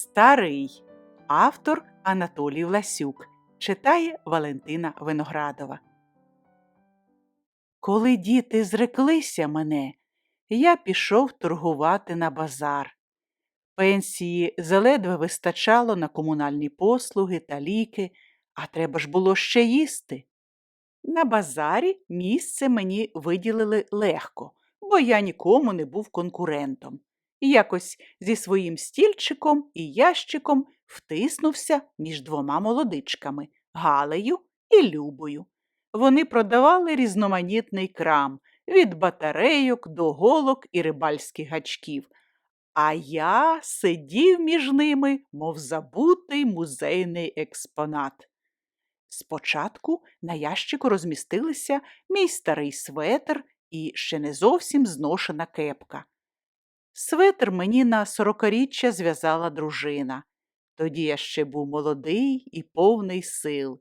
Старий. Автор Анатолій Власюк. Читає Валентина Виноградова. Коли діти зреклися мене, я пішов торгувати на базар. Пенсії заледве вистачало на комунальні послуги та ліки, а треба ж було ще їсти. На базарі місце мені виділили легко, бо я нікому не був конкурентом. Якось зі своїм стільчиком і ящиком втиснувся між двома молодичками Галею і Любою. Вони продавали різноманітний крам від батарейок до голок і рибальських гачків. А я сидів між ними, мов забутий музейний експонат. Спочатку на ящику розмістилися мій старий светр і ще не зовсім зношена кепка. Светр мені на сорокаріччя зв'язала дружина. Тоді я ще був молодий і повний сил.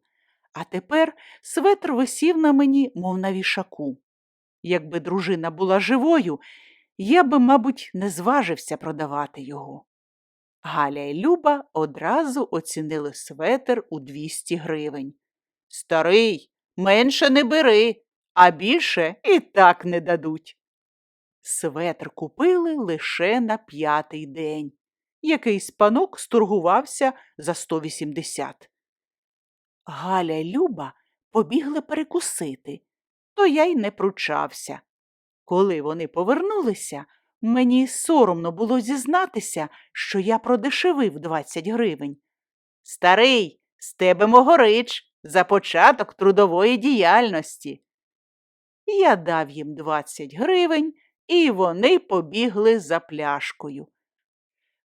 А тепер светр висів на мені, мов на вішаку. Якби дружина була живою, я би, мабуть, не зважився продавати його. Галя і Люба одразу оцінили светр у 200 гривень. Старий, менше не бери, а більше і так не дадуть. Светр купили лише на п'ятий день. Якийсь панок сторгувався за 180. Галя Люба побігли перекусити, то я й не пручався. Коли вони повернулися, мені соромно було зізнатися, що я продешевив 20 гривень. Старий, з тебе могорич за початок трудової діяльності. Я дав їм 20 гривень, і вони побігли за пляшкою.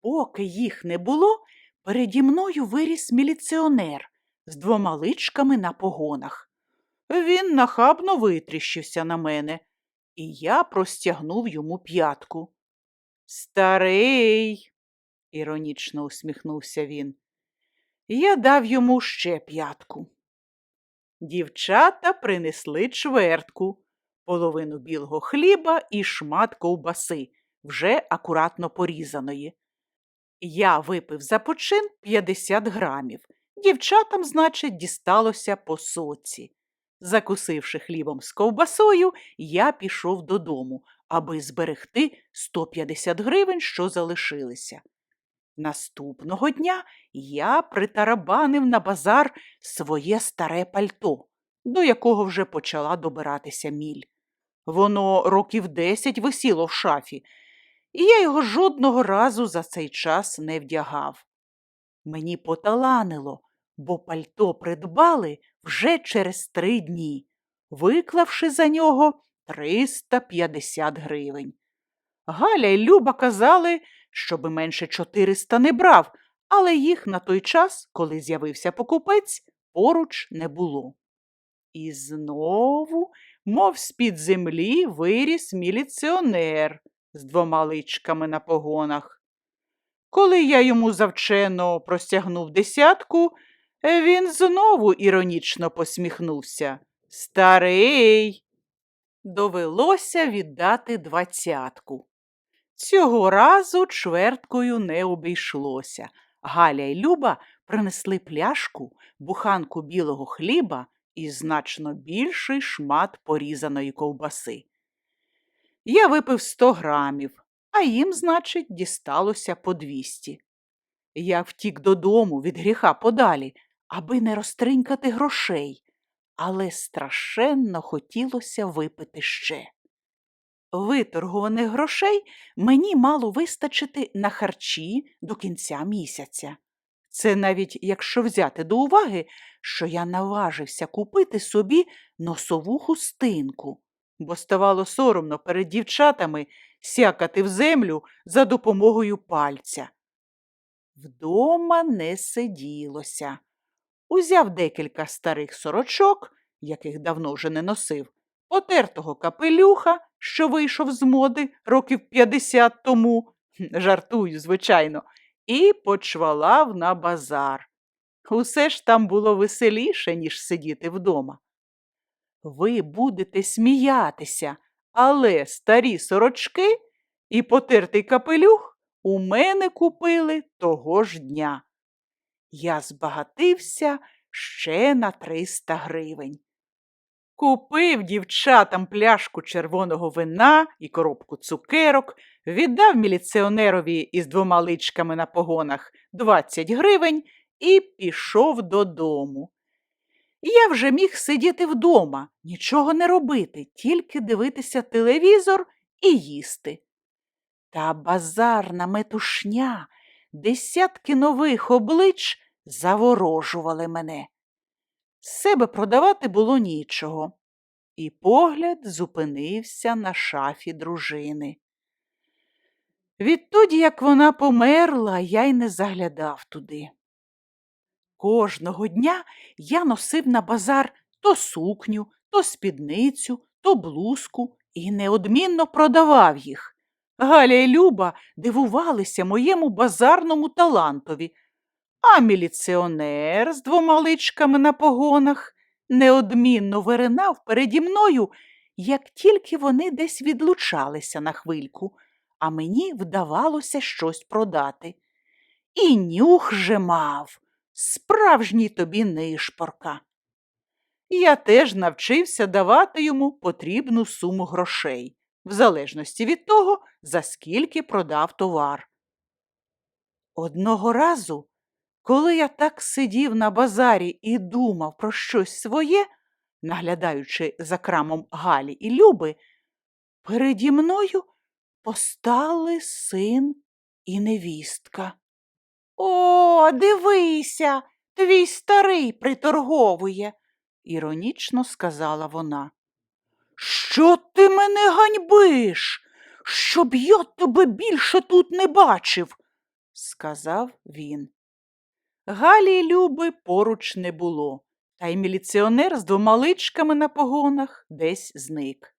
Поки їх не було, переді мною виріс міліціонер з двома личками на погонах. Він нахабно витріщився на мене, і я простягнув йому п'ятку. Старий, іронічно усміхнувся він. Я дав йому ще п'ятку. Дівчата принесли чвертку, половину білого хліба і шмат ковбаси, вже акуратно порізаної. Я випив за почин 50 грамів. Дівчатам, значить, дісталося по соці. Закусивши хлібом з ковбасою, я пішов додому, аби зберегти 150 гривень, що залишилися. Наступного дня я притарабанив на базар своє старе пальто, до якого вже почала добиратися міль. Воно років десять висіло в шафі, і я його жодного разу за цей час не вдягав. Мені поталанило, бо пальто придбали вже через три дні, виклавши за нього 350 гривень. Галя й Люба казали, щоби менше 400 не брав, але їх на той час, коли з'явився покупець, поруч не було. І знову, мов з-під землі, виріс міліціонер з двома личками на погонах. Коли я йому завчено простягнув десятку, він знову іронічно посміхнувся. Старий. Довелося віддати двадцятку. Цього разу чверткою не обійшлося. Галя й Люба принесли пляшку, буханку білого хліба і значно більший шмат порізаної ковбаси. Я випив 100 грамів, а їм, значить, дісталося по 200. Я втік додому від гріха подалі, аби не розтринькати грошей, але страшенно хотілося випити ще. Виторгуваних грошей мені мало вистачити на харчі до кінця місяця. Це навіть якщо взяти до уваги, що я наважився купити собі носову хустинку, бо ставало соромно перед дівчатами сякати в землю за допомогою пальця. Вдома не сиділося. Узяв декілька старих сорочок, яких давно вже не носив, потертого капелюха, що вийшов з моди років 50 тому, жартую, звичайно, і почвалав на базар. Усе ж там було веселіше, ніж сидіти вдома. Ви будете сміятися, але старі сорочки і потертий капелюх у мене купили того ж дня. Я збагатився ще на 300 гривень. Купив дівчатам пляшку червоного вина і коробку цукерок, віддав міліціонерові із двома личками на погонах 20 гривень і пішов додому. Я вже міг сидіти вдома, нічого не робити, тільки дивитися телевізор і їсти. Та базарна метушня, десятки нових облич заворожували мене. Себе продавати було нічого, і погляд зупинився на шафі дружини. Відтоді, як вона померла, я й не заглядав туди. Кожного дня я носив на базар то сукню, то спідницю, то блузку і неодмінно продавав їх. Галя і Люба дивувалися моєму базарному талантові, а міліціонер з двома личками на погонах неодмінно виринав переді мною, як тільки вони десь відлучалися на хвильку, а мені вдавалося щось продати. І нюх же мав, справжній тобі нишпорка. Я теж навчився давати йому потрібну суму грошей, в залежності від того, за скільки продав товар. Одного разу, коли я так сидів на базарі і думав про щось своє, наглядаючи за крамом Галі і Люби, переді мною постали син і невістка. О, дивися, твій старий приторговує, іронічно сказала вона. Що ти мене ганьбиш? Щоб я тебе більше тут не бачив, сказав він. Галі Люби поруч не було, та й міліціонер з двома личками на погонах десь зник.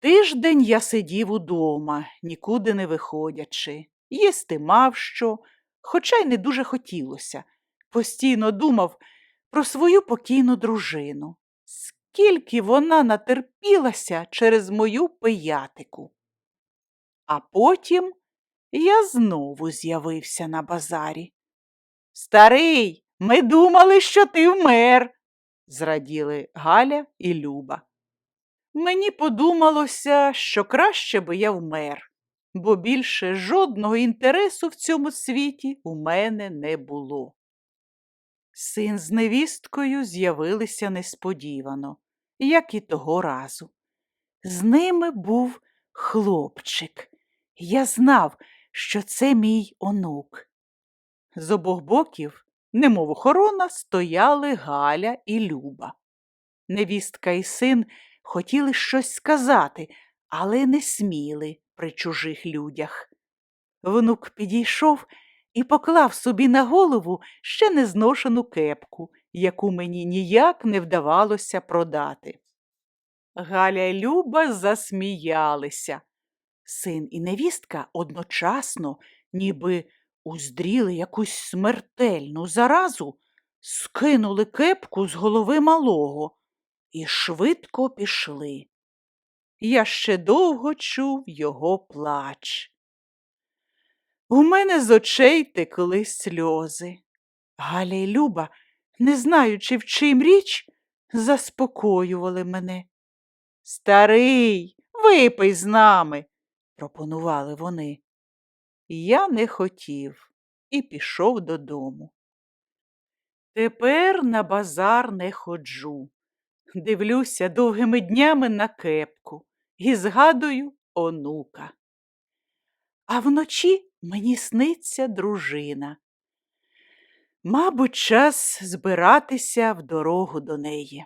Тиждень я сидів удома, нікуди не виходячи, їсти мав що, хоча й не дуже хотілося. Постійно думав про свою покійну дружину. Скільки вона натерпілася через мою пиятику. А потім я знову з'явився на базарі. Старий, ми думали, що ти вмер, зраділи Галя і Люба. Мені подумалося, що краще би я вмер, бо більше жодного інтересу в цьому світі у мене не було. Син з невісткою з'явилися несподівано, як і того разу. З ними був хлопчик. Я знав, що це мій онук. З обох боків, немов охорона, стояли Галя і Люба. Невістка і син хотіли щось сказати, але не сміли при чужих людях. Внук підійшов і поклав собі на голову ще незношену кепку, яку мені ніяк не вдавалося продати. Галя й Люба засміялися. Син і невістка одночасно, ніби уздріли якусь смертельну заразу, скинули кепку з голови малого і швидко пішли. Я ще довго чув його плач. У мене з очей текли сльози. Галя й Люба, не знаючи, в чим річ, заспокоювали мене. Старий, випий з нами, пропонували вони. Я не хотів і пішов додому. Тепер на базар не ходжу. Дивлюся довгими днями на кепку і згадую онука. А вночі мені сниться дружина. Мабуть, час збиратися в дорогу до неї.